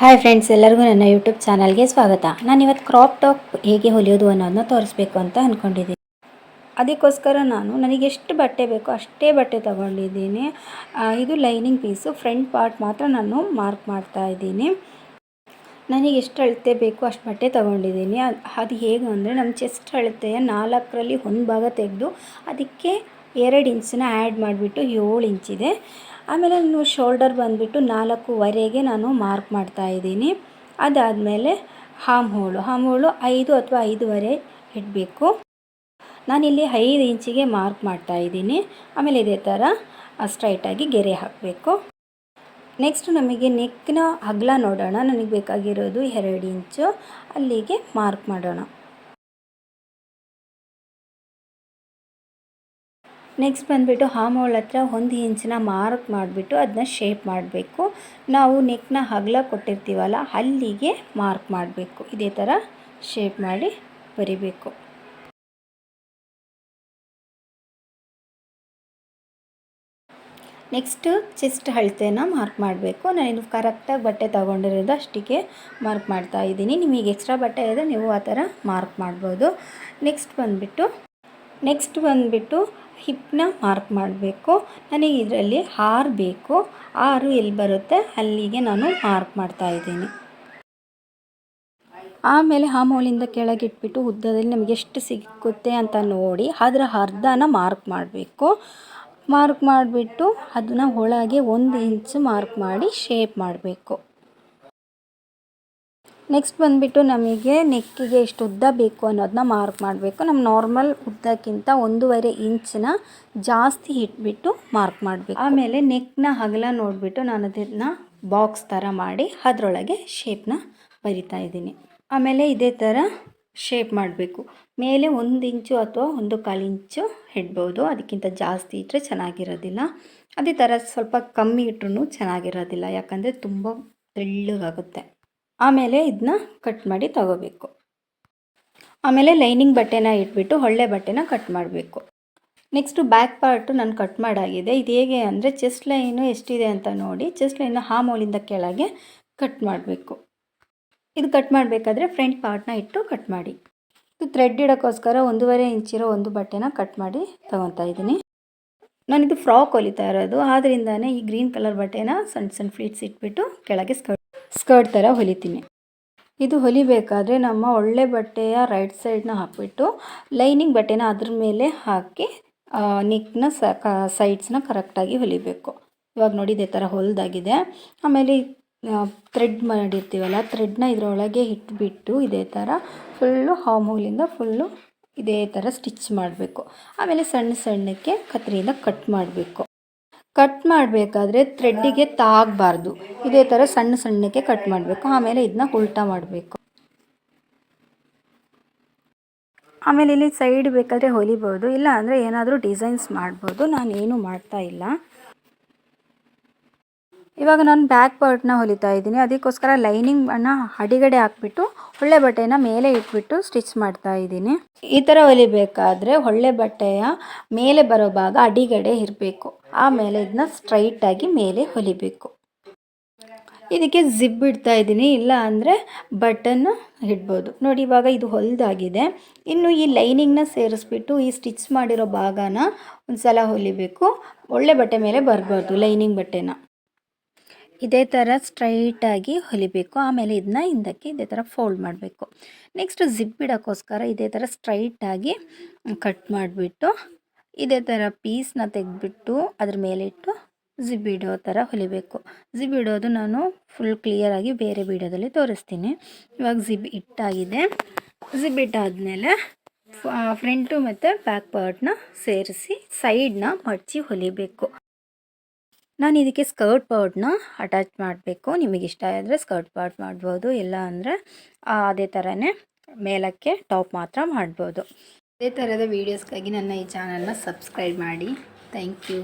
Hi friends ಎಲ್ಲರಿಗೂ ನನ್ನ YouTube ಚಾನಲ್ಗೆ ಸ್ವಾಗತ. ನಾನು ಇವತ್ತು ಕ್ರಾಪ್ ಟಾಪ್ ಹೇಗೆ ಹೊಲಿಯೋದು ಅನ್ನೋದನ್ನ ತೋರಿಸ್ಬೇಕು ಅಂತ ಅಂದ್ಕೊಂಡಿದ್ದೀನಿ ಅದಕ್ಕೋಸ್ಕರ ನಾನು ನನಗೆ ಎಷ್ಟು ಬಟ್ಟೆ ಬೇಕೋ ಅಷ್ಟೇ ಬಟ್ಟೆ ತಗೊಂಡಿದ್ದೀನಿ. ಇದು ಲೈನಿಂಗ್ ಪೀಸು ಫ್ರಂಟ್ ಪಾರ್ಟ್ ಮಾತ್ರ ನಾನು ಮಾರ್ಕ್ ಮಾಡ್ತಾ ಇದ್ದೀನಿ. ನನಗೆ ಎಷ್ಟು ಅಳತೆ ಬೇಕು ಅಷ್ಟು ಬಟ್ಟೆ ತೊಗೊಂಡಿದ್ದೀನಿ. ಅದು ಹೇಗೆ ಅಂದರೆ ನಮ್ಮ ಚೆಸ್ಟ್ ಅಳತೆಯ ನಾಲ್ಕರಲ್ಲಿ ಒಂದು ಭಾಗ ತೆಗೆದು ಅದಕ್ಕೆ ಎರಡು ಇಂಚನ್ನ ಆ್ಯಡ್ ಮಾಡಿಬಿಟ್ಟು ಏಳು ಇಂಚಿದೆ ಆಮೇಲೆ ನಾನು ಶೋಲ್ಡರ್ ಬಂದುಬಿಟ್ಟು ನಾಲ್ಕೂವರೆಗೆ ನಾನು ಮಾರ್ಕ್ ಮಾಡ್ತಾ ಇದ್ದೀನಿ. ಅದಾದಮೇಲೆ ಹಾಮ್ ಹೋಳು ಹಾಮ್ ಹೋಳು ಐದು ಅಥವಾ ಐದೂವರೆ ಇಡಬೇಕು. ನಾನಿಲ್ಲಿ ಐದು ಇಂಚಿಗೆ ಮಾರ್ಕ್ ಮಾಡ್ತಾ ಇದ್ದೀನಿ. ಆಮೇಲೆ ಇದೇ ಥರ ಸ್ಟ್ರೈಟಾಗಿ ಗೆರೆ ಹಾಕಬೇಕು. ನೆಕ್ಸ್ಟ್ ನಮಗೆ ನೆಕ್ನ ಅಗಲ ನೋಡೋಣ. ನನಗೆ ಬೇಕಾಗಿರೋದು ಎರಡು ಇಂಚು. ಅಲ್ಲಿಗೆ ಮಾರ್ಕ್ ಮಾಡೋಣ. ನೆಕ್ಸ್ಟ್ ಬಂದುಬಿಟ್ಟು ಹಾಮೋಳ್ ಹತ್ರ ಒಂದು ಇಂಚಿನ ಮಾರ್ಕ್ ಮಾಡಿಬಿಟ್ಟು ಅದನ್ನ ಶೇಪ್ ಮಾಡಬೇಕು. ನಾವು ನೆಕ್ನ ಹಗಲ ಕೊಟ್ಟಿರ್ತೀವಲ್ಲ, ಅಲ್ಲಿಗೆ ಮಾರ್ಕ್ ಮಾಡಬೇಕು. ಇದೇ ಥರ ಶೇಪ್ ಮಾಡಿ ಬರಿಬೇಕು. ನೆಕ್ಸ್ಟು ಚೆಸ್ಟ್ ಅಳತೆನ ಮಾರ್ಕ್ ಮಾಡಬೇಕು. ನಾನು ಕರೆಕ್ಟಾಗಿ ಬಟ್ಟೆ ತೊಗೊಂಡಿರೋದು ಅಷ್ಟಕ್ಕೆ ಮಾರ್ಕ್ ಮಾಡ್ತಾ ಇದ್ದೀನಿ. ನಿಮಗೆ ಎಕ್ಸ್ಟ್ರಾ ಬಟ್ಟೆ ಇದೆ ನೀವು ಆ ಥರ ಮಾರ್ಕ್ ಮಾಡ್ಬೋದು. ನೆಕ್ಸ್ಟ್ ಬಂದುಬಿಟ್ಟು ನೆಕ್ಸ್ಟ್ ಬಂದುಬಿಟ್ಟು ಹಿಪ್ನ ಮಾರ್ಕ್ ಮಾಡಬೇಕು. ನನಗೆ ಇದರಲ್ಲಿ ಆರು ಬೇಕು. ಆರು ಎಲ್ಲಿ ಬರುತ್ತೆ ಅಲ್ಲಿಗೆ ನಾನು ಮಾರ್ಕ್ ಮಾಡ್ತಾ ಇದ್ದೀನಿ. ಆಮೇಲೆ ಹಾಮೋಳಿಂದ ಕೆಳಗಿಟ್ಬಿಟ್ಟು ಉದ್ದದಲ್ಲಿ ನಮಗೆ ಎಷ್ಟು ಸಿಕ್ಕುತ್ತೆ ಅಂತ ನೋಡಿ ಅದರ ಅರ್ಧನ ಮಾರ್ಕ್ ಮಾಡಬೇಕು. ಮಾರ್ಕ್ ಮಾಡಿಬಿಟ್ಟು ಅದನ್ನ ಒಳಗೆ ಒಂದು ಇಂಚು ಮಾರ್ಕ್ ಮಾಡಿ ಶೇಪ್ ಮಾಡಬೇಕು. ನೆಕ್ಸ್ಟ್ ಬಂದುಬಿಟ್ಟು ನಮಗೆ ನೆಕ್ಕಿಗೆ ಎಷ್ಟು ಉದ್ದ ಬೇಕು ಅನ್ನೋದನ್ನ ಮಾರ್ಕ್ ಮಾಡಬೇಕು. ನಮ್ಮ ನಾರ್ಮಲ್ ಉದ್ದಕ್ಕಿಂತ ಒಂದೂವರೆ ಇಂಚನ್ನ ಜಾಸ್ತಿ ಇಟ್ಬಿಟ್ಟು ಮಾರ್ಕ್ ಮಾಡಬೇಕು. ಆಮೇಲೆ ನೆಕ್ನ ಹಗಲ ನೋಡಿಬಿಟ್ಟು ನಾನು ಅದನ್ನು ಬಾಕ್ಸ್ ಥರ ಮಾಡಿ ಅದರೊಳಗೆ ಶೇಪ್ನ ಬರಿತಾ ಇದ್ದೀನಿ. ಆಮೇಲೆ ಇದೇ ಥರ ಶೇಪ್ ಮಾಡಬೇಕು. ಮೇಲೆ ಒಂದು ಇಂಚು ಅಥವಾ ಒಂದು ಕಾಲು ಇಂಚು ಇಡ್ಬೋದು. ಅದಕ್ಕಿಂತ ಜಾಸ್ತಿ ಇಟ್ಟರೆ ಚೆನ್ನಾಗಿರೋದಿಲ್ಲ. ಅದೇ ಥರ ಸ್ವಲ್ಪ ಕಮ್ಮಿ ಇಟ್ರೂ ಚೆನ್ನಾಗಿರೋದಿಲ್ಲ. ಯಾಕಂದರೆ ತುಂಬ ತೆಳ್ಳಗಾಗುತ್ತೆ. ಆಮೇಲೆ ಇದನ್ನ ಕಟ್ ಮಾಡಿ ತಗೋಬೇಕು. ಆಮೇಲೆ ಲೈನಿಂಗ್ ಬಟ್ಟೆನ ಇಟ್ಬಿಟ್ಟು ಹೊಳ್ಳೆ ಬಟ್ಟೆನ ಕಟ್ ಮಾಡಬೇಕು. ನೆಕ್ಸ್ಟು ಬ್ಯಾಕ್ ಪಾರ್ಟು ನಾನು ಕಟ್ ಮಾಡಾಗಿದೆ. ಇದು ಹೇಗೆ ಅಂದರೆ ಚೆಸ್ಟ್ ಲೈನು ಎಷ್ಟಿದೆ ಅಂತ ನೋಡಿ ಚೆಸ್ಟ್ ಲೈನು ಹಾಮೋಲಿಂದ ಕೆಳಗೆ ಕಟ್ ಮಾಡಬೇಕು. ಇದು ಕಟ್ ಮಾಡಬೇಕಾದ್ರೆ ಫ್ರಂಟ್ ಪಾರ್ಟ್ನ ಇಟ್ಟು ಕಟ್ ಮಾಡಿ. ಇದು ಥ್ರೆಡ್ ಇಡೋಕ್ಕೋಸ್ಕರ ಒಂದೂವರೆ ಇಂಚಿರೋ ಒಂದು ಬಟ್ಟೆನ ಕಟ್ ಮಾಡಿ ತೊಗೊತಾ ಇದ್ದೀನಿ. ನಾನಿದು ಫ್ರಾಕ್ ಹೊಲಿತಾ ಇರೋದು. ಆದ್ದರಿಂದಾನೇ ಈ ಗ್ರೀನ್ ಕಲರ್ ಬಟ್ಟೆನ ಸಣ್ಣ ಸಣ್ಣ ಫ್ಲೀಟ್ಸ್ ಇಟ್ಬಿಟ್ಟು ಕೆಳಗೆ ಸ್ಕರ್ಟ್ ಸ್ಕರ್ಟ್ ಥರ ಹೊಲಿತೀನಿ. ಇದು ಹೊಲಿಬೇಕಾದ್ರೆ ನಮ್ಮ ಒಳ್ಳೆ ಬಟ್ಟೆಯ ರೈಟ್ ಸೈಡ್ನ ಹಾಕಿಬಿಟ್ಟು ಲೈನಿಂಗ್ ಬಟ್ಟೆನ ಅದ್ರ ಮೇಲೆ ಹಾಕಿ ನಿಕ್ನ ಸ ಸೈಡ್ಸ್ನ ಕರೆಕ್ಟಾಗಿ ಹೊಲಿಬೇಕು. ಇವಾಗ ನೋಡಿ ಇದೇ ಥರ ಹೊಲ್ದಾಗಿದೆ. ಆಮೇಲೆ ಥ್ರೆಡ್ ಮಾಡಿರ್ತೀವಲ್ಲ ಥ್ರೆಡ್ನ ಇದರೊಳಗೆ ಇಟ್ಬಿಟ್ಟು ಇದೇ ಥರ ಫುಲ್ಲು ಹಾಮೂಲಿಂದ ಫುಲ್ಲು ಇದೇ ಥರ ಸ್ಟಿಚ್ ಮಾಡಬೇಕು. ಆಮೇಲೆ ಸಣ್ಣ ಸಣ್ಣಕ್ಕೆ ಕತ್ರಿಯಿಂದ ಕಟ್ ಮಾಡಬೇಕು. ಕಟ್ ಮಾಡಬೇಕಾದ್ರೆ ಥ್ರೆಡ್ಡಿಗೆ ತಾಗಬಾರ್ದು. ಇದೇ ಥರ ಸಣ್ಣ ಸಣ್ಣಕ್ಕೆ ಕಟ್ ಮಾಡಬೇಕು. ಆಮೇಲೆ ಇದನ್ನ ಉಲ್ಟಾ ಮಾಡಬೇಕು. ಆಮೇಲೆ ಇಲ್ಲಿ ಸೈಡ್ ಬೇಕಾದರೆ ಹೊಲಿಬೋದು. ಇಲ್ಲ ಅಂದರೆ ಏನಾದರೂ ಡಿಸೈನ್ಸ್ ಮಾಡ್ಬೋದು. ನಾನು ಏನು ಮಾಡ್ತಾ ಇಲ್ಲ. ಇವಾಗ ನಾನು ಬ್ಯಾಕ್ ಪಾರ್ಟ್ನ ಹೊಲಿತಾ ಇದ್ದೀನಿ. ಅದಕ್ಕೋಸ್ಕರ ಲೈನಿಂಗ್ ಅನ್ನ ಅಡಿಗಡೆ ಹಾಕ್ಬಿಟ್ಟು, ಒಳ್ಳೆ ಬಟ್ಟೆನ ಮೇಲೆ ಇಟ್ಬಿಟ್ಟು ಸ್ಟಿಚ್ ಮಾಡ್ತಾ ಇದ್ದೀನಿ. ಈ ಥರ ಹೊಲಿಬೇಕಾದ್ರೆ ಒಳ್ಳೆ ಬಟ್ಟೆಯ ಮೇಲೆ ಬರೋ ಭಾಗ ಅಡಿಗಡೆ ಇರಬೇಕು. ಆಮೇಲೆ ಇದನ್ನ ಸ್ಟ್ರೈಟಾಗಿ ಮೇಲೆ ಹೊಲಿಬೇಕು. ಇದಕ್ಕೆ ಜಿಬ್ ಇಡ್ತಾ ಇದ್ದೀನಿ, ಇಲ್ಲ ಅಂದರೆ ಬಟನ್ನು ಇಡ್ಬೋದು. ನೋಡಿ, ಇವಾಗ ಇದು ಹೊಲ್ದಾಗಿದೆ. ಇನ್ನು ಈ ಲೈನಿಂಗ್ನ ಸೇರಿಸ್ಬಿಟ್ಟು ಈ ಸ್ಟಿಚ್ ಮಾಡಿರೋ ಭಾಗನ ಒಂದು ಸಲ ಹೊಲಿಬೇಕು. ಒಳ್ಳೆ ಬಟ್ಟೆ ಮೇಲೆ ಬರಬಾರ್ದು ಲೈನಿಂಗ್ ಬಟ್ಟೆನ. ಇದೇ ಥರ ಸ್ಟ್ರೈಟಾಗಿ ಹೊಲಿಬೇಕು. ಆಮೇಲೆ ಇದನ್ನ ಹಿಂದಕ್ಕೆ ಇದೇ ಥರ ಫೋಲ್ಡ್ ಮಾಡಬೇಕು. ನೆಕ್ಸ್ಟ್ ಜಿಪ್ ಇಡೋಕ್ಕೋಸ್ಕರ ಇದೇ ಥರ ಸ್ಟ್ರೈಟಾಗಿ ಕಟ್ ಮಾಡಿಬಿಟ್ಟು ಇದೇ ಥರ ಪೀಸ್ನ ತೆಗೆದ್ಬಿಟ್ಟು ಅದ್ರ ಮೇಲೆ ಇಟ್ಟು ಜಿಬ್ ಇಡೋ ಥರ ಹೊಲಿಬೇಕು. ಜಿಬಿಡೋದು ನಾನು ಫುಲ್ ಕ್ಲಿಯರಾಗಿ ಬೇರೆ ವಿಡಿಯೋದಲ್ಲಿ ತೋರಿಸ್ತೀನಿ. ಇವಾಗ ಜಿಬ್ ಇಟ್ಟಾಗಿದೆ. ಜಿಬ್ ಇಟ್ಟಾದಮೇಲೆ ಫ್ರಂಟು ಮತ್ತು ಬ್ಯಾಕ್ ಪಾರ್ಟ್ನ ಸೇರಿಸಿ ಸೈಡ್ನ ಮಡಚಿ ಹೊಲಿಬೇಕು. ನಾನು ಇದಕ್ಕೆ ಸ್ಕರ್ಟ್ ಪಾರ್ಟ್ನ ಅಟ್ಯಾಚ್ ಮಾಡಬೇಕು. ನಿಮಗೆ ಇಷ್ಟ ಆದರೆ ಸ್ಕರ್ಟ್ ಪಾರ್ಟ್ ಮಾಡ್ಬೋದು, ಇಲ್ಲ ಅಂದರೆ ಅದೇ ಥರನೇ ಮೇಲಕ್ಕೆ ಟಾಪ್ ಮಾತ್ರ ಮಾಡ್ಬೋದು. ಇದೇ ಥರದ ವೀಡಿಯೋಸ್ಗಾಗಿ ನನ್ನ ಈ ಚಾನಲ್ನ ಸಬ್ಸ್ಕ್ರೈಬ್ ಮಾಡಿ. Thank you